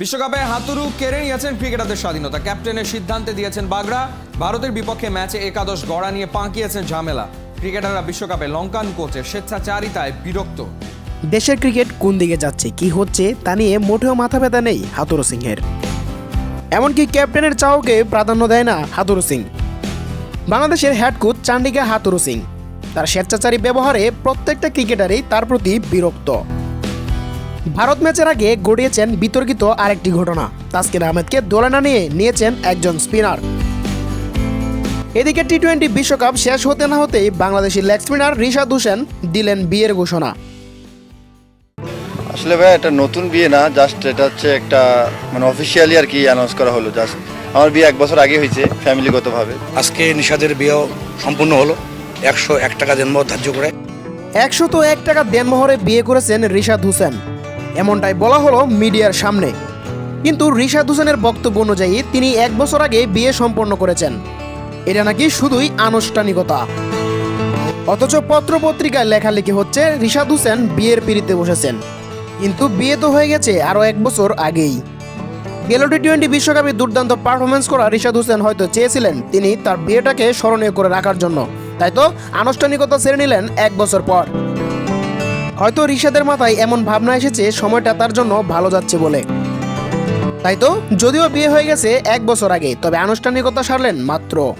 বিশ্বকাপে হাতুরু কেড়ে নিয়েছেন ক্রিকেটারদের স্বাধীনতা। ক্যাপ্টেনের সিদ্ধান্তে দিয়েছেন বাগড়া। ভারতের বিপক্ষে ম্যাচে একাদশ গড়া নিয়ে পাঁকিয়েছেন ঝামেলা। ক্রিকেটাররা বিশ্বকাপে লঙ্কান কোচের স্বেচ্ছাচারিতায় বিরক্ত। দেশের ক্রিকেট কোন দিকে যাচ্ছে, কি হচ্ছে, তা নিয়ে মোটেও মাথা ব্যথা নেই হাতুরু সিংহের। এমনকি ক্যাপ্টেনের চাওকে প্রাধান্য দেয় না হাতুরু সিং। বাংলাদেশের কোচ চান্ডিকা হাতুরু সিং। তার স্বেচ্ছাচারী ব্যবহারে প্রত্যেকটা ক্রিকেটারই তার প্রতি বিরক্ত। ভারত ম্যাচের আগে গড়িয়েছেন বিতর্কিত আরেকটি ঘটনা। তাসকিন আহমেদকে দোলে না নিয়ে নিয়েছেন একজন স্পিনার। এদিকে টি টোয়েন্টি বিশ্বকাপ শেষ হতে না হতেই বাংলাদেশি লেগ স্পিনার রিশাদ হোসেন দিলেন বিয়ের ঘোষণা। আসলে ভাই এটা নতুন বিয়ে না জাস্ট এটা হচ্ছে একটা মানে অফিসিয়ালি আর কি অ্যানাউন্স করা হলো জাস্ট আমার বিয়ে এক বছর আগে হয়েছে ফ্যামিলিগতভাবে আজকে নিশাদের বিয়েও সম্পূর্ণ হলো একশো এক টাকা জন্ম ধার্য করে। একশো তো এক টাকা দেনমোহরে বিয়ে করেছেন রিশাদ হোসেন। এমনটাই বলা হলো মিডিয়ার সামনে। কিন্তু রিশাদ হোসেনের বক্তব্য অনুযায়ী তিনি এক বছর আগে বিয়ে সম্পন্ন করেছেন। এটা নাকি শুধুই আনুষ্ঠানিকতা। অথচ পত্রপত্রিকায় লেখালেখি হচ্ছে রিশাদ হোসেন বিয়ের পিড়িতে বসেছেন। কিন্তু বিয়ে তো হয়ে গেছে আরও এক বছর আগেই। গেল টি টোয়েন্টি বিশ্বকাপে দুর্দান্ত পারফরমেন্স করা রিশাদ হোসেন হয়তো চেয়েছিলেন তিনি তার বিয়েটাকে স্মরণীয় করে রাখার জন্য। তাই তো আনুষ্ঠানিকতা সেরে নিলেন এক বছর পর। হয়তো রিশাদের মাথায় এমন ভাবনা এসেছে, সময়টা তার জন্য ভালো যাচ্ছে বলে। তাই তো, যদিও বিয়ে হয়ে গেছে এক বছর আগে, তবে আনুষ্ঠানিকতা সারলেন মাত্র।